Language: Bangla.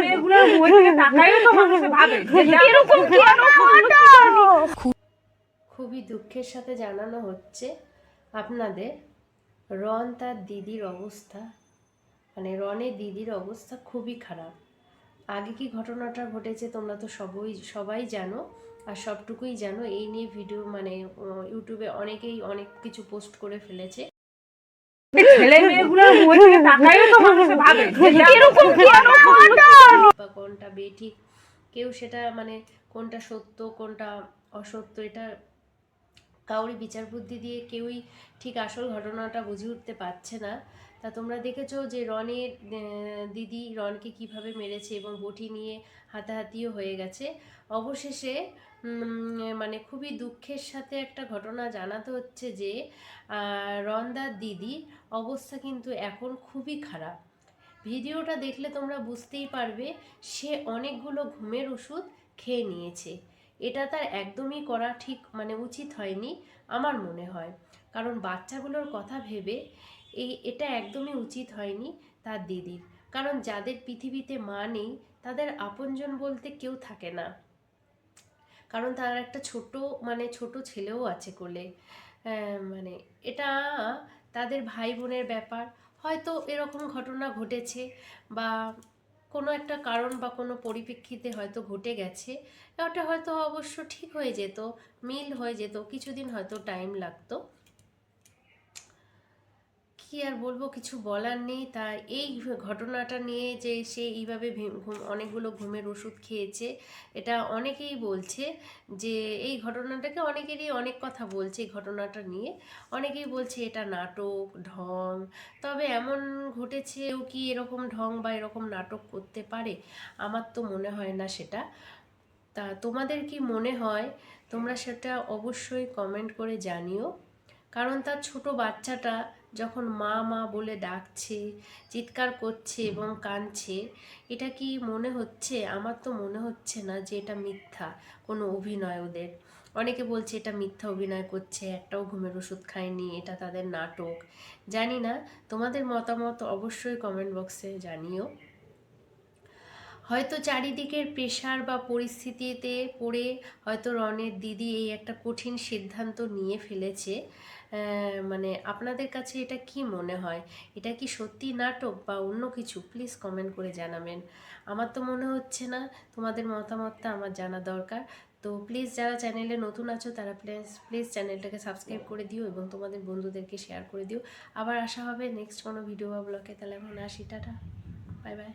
মেয়েগুলোর মুখ তাকাইও তো মানুষ ভাবে। এরকম কেন খুবই দুঃখের সাথে জানানো হচ্ছে আপনাদের রন তার দিদির অবস্থা। মানে রনের দিদির অবস্থা খুবই খারাপ। আগে কি ঘটনাটা ঘটেছে তোমরা তো সবই সবাই জানো আর সবটুকুই জানো। এই নিয়ে ভিডিও মানে ইউটিউবে অনেকেই অনেক কিছু পোস্ট করে ফেলেছে। ছেলে মেয়েগুলোর থেকে তাকাইও তো মানুষ ভাবে। এরকম কেন কোনটা বেঠিক কেউ সেটা মানে কোনটা সত্য, কোনটা অসত্য, এটা কাউরি বিচার বুদ্ধি দিয়ে কেউই ঠিক আসল ঘটনাটা বুঝে উঠতে পারছে না। তা তোমরা দেখেছ যে রনের দিদি রনকে কীভাবে মেরেছে এবং বটি নিয়ে হাতাহাতিও হয়ে গেছে। অবশেষে মানে খুবই দুঃখের সাথে একটা ঘটনা জানাতে হচ্ছে যে রনদার দিদি অবস্থা কিন্তু এখন খুবই খারাপ। ভিডিওটা দেখলে তোমরা বুঝতেই পারবে, সে অনেকগুলো ঘুমের ওষুধ খেয়ে নিয়েছে। এটা তার একদমই করা ঠিক মানে উচিত হয়নি আমার মনে হয়। কারণ বাচ্চাগুলোর কথা ভেবে এই এটা একদমই উচিত হয়নি তার দিদির। কারণ যাদের পৃথিবীতে মা নেই, তাদের আপনজন বলতে কেউ থাকে না। কারণ তার একটা ছোট মানে ছোট ছেলেও আছে কোলে। মানে এটা তাদের ভাই বোনের ব্যাপার হয়তো এরকম ঘটনা ঘটেছে বা কোনো একটা কারণ বা কোনো পরিপ্রেক্ষিতে হয়তো ঘটে গেছে, ওটা হয়তো অবশ্য ঠিক হয়ে যেত, মিল হয়ে যেত, কিছুদিন হয়তো টাইম লাগতো। কি আর বলব, কিছু বলার নেই। তা এই ঘটনাটা নিয়ে যে সে এইভাবে অনেকগুলো ঘুমের ওষুধ খেয়েছে, এটা অনেকেই বলছে যে এই ঘটনাটাকে অনেকেরই অনেক কথা বলছে এই ঘটনাটা নিয়ে। অনেকেই বলছে এটা নাটক, ঢং, তবে এমন ঘটেছে ও কি এরকম ঢং বা এরকম নাটক করতে পারে? আমার তো মনে হয় না সেটা। তা তোমাদের কি মনে হয়? তোমরা সেটা অবশ্যই কমেন্ট করে জানিও। কারণ তার ছোট বাচ্চাটা যখন মা মা বলে ডাকছে, চিৎকার করছে এবং কাঁদছে, এটা কি মনে হচ্ছে? আমার তো মনে হচ্ছে না যে এটা মিথ্যা, কোনো অভিনয় ওদের। অনেকে বলছে এটা মিথ্যা অভিনয় করছে, একটাও ঘুমের ওষুধ খায়নি, এটা তাদের নাটক। জানি না, তোমাদের মতামত অবশ্যই কমেন্ট বক্সে জানিও। হয়তো চারিদিকের প্রেশার বা পরিস্থিতিতে পড়ে হয়তো রনের দিদি এই একটা কঠিন সিদ্ধান্ত নিয়ে ফেলেছে। মানে আপনাদের কাছে এটা কি মনে হয়? এটা কি সত্যি নাটক বা অন্য কিছু? প্লিজ কমেন্ট করে জানাবেন। আমার তো মনে হচ্ছে না, তোমাদের মতামতটা আমার জানা দরকার। তো প্লিজ যারা চ্যানেলে নতুন আছো, তারা প্লিজ প্লিজ চ্যানেলটাকে সাবস্ক্রাইব করে দিও এবং তোমাদের বন্ধুদেরকে শেয়ার করে দিও। আবার আসা হবে নেক্সট কোনো ভিডিও বা ব্লগে। তাহলে এখন আসি, টাটা, বাই বাই।